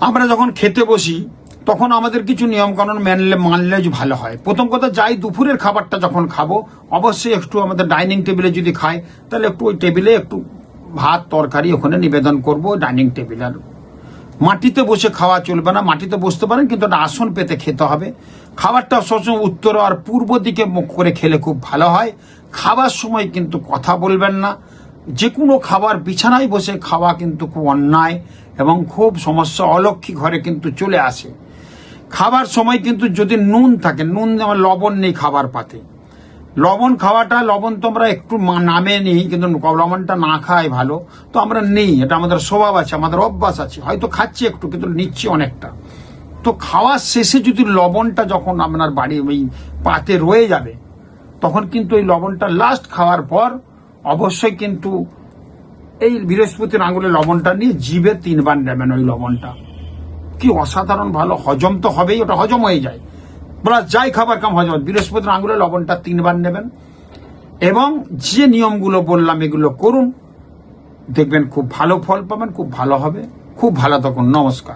আমরা যখন খেতে বসি, তখন আমাদের কিছু নিয়মকানুন মানলে মানলে ভালো হয়। প্রথম কথা, যাই দুপুরের খাবারটা যখন খাব, অবশ্যই একটু আমাদের ডাইনিং টেবিলে যদি খাই, তাহলে একটু ওই টেবিলে একটু ভাত, তরকারি ওখানে নিবেদন করব ডাইনিং টেবিল মাটিতে বসে খাওয়া চলবে না, মাটিতে বসতে পারেন, কিন্তু একটা আসন পেতে খেতে হবে। খাবারটা সবসময় উত্তর আর পূর্ব দিকে মুখ করে খেলে খুব ভালো হয়। খাবার সময় কিন্তু কথা বলবেন না। যে কোনো খাবার বিছানায় বসে খাওয়া কিন্তু খুব অন্যায় এবং খুব সমস্যা অলক্ষী ঘরে কিন্তু চলে আসে। খাবার সময় কিন্তু যদি নুন থাকে, নুন যেমন লবণ নেই খাবার পাতে। লবণ খাওয়াটা, লবণ তো আমরা একটু নামে নিই, কিন্তু লবণটা না খাই ভালো। তো আমরা নেই, এটা আমাদের স্বভাব আছে, আমাদের অভ্যাস আছে। হয়তো খাচ্ছি একটু, কিন্তু নিচ্ছি অনেকটা। তো খাওয়ার শেষে যদি লবণটা যখন আপনার বাড়ি ওই পাতে রয়ে যাবে, তখন কিন্তু ওই লবণটা লাস্ট খাওয়ার পর অবশ্যই কিন্তু এই বৃহস্পতির আঙুলে লবণটা নিয়ে জিভে তিনবার নেবেন ওই লবণটা। কি অসাধারণ ভালো হজম তো হবেই, ওটা হজম হয়ে যায়। বলা যাই খাবার কাম হজম, বৃহস্পতির আঙুলে লবণটা তিনবার নেবেন। এবং যে নিয়মগুলো বললাম, এগুলো করুন। দেখবেন খুব ভালো ফল পাবেন, খুব ভালো হবে। খুব ভালো থাকুন, নমস্কার।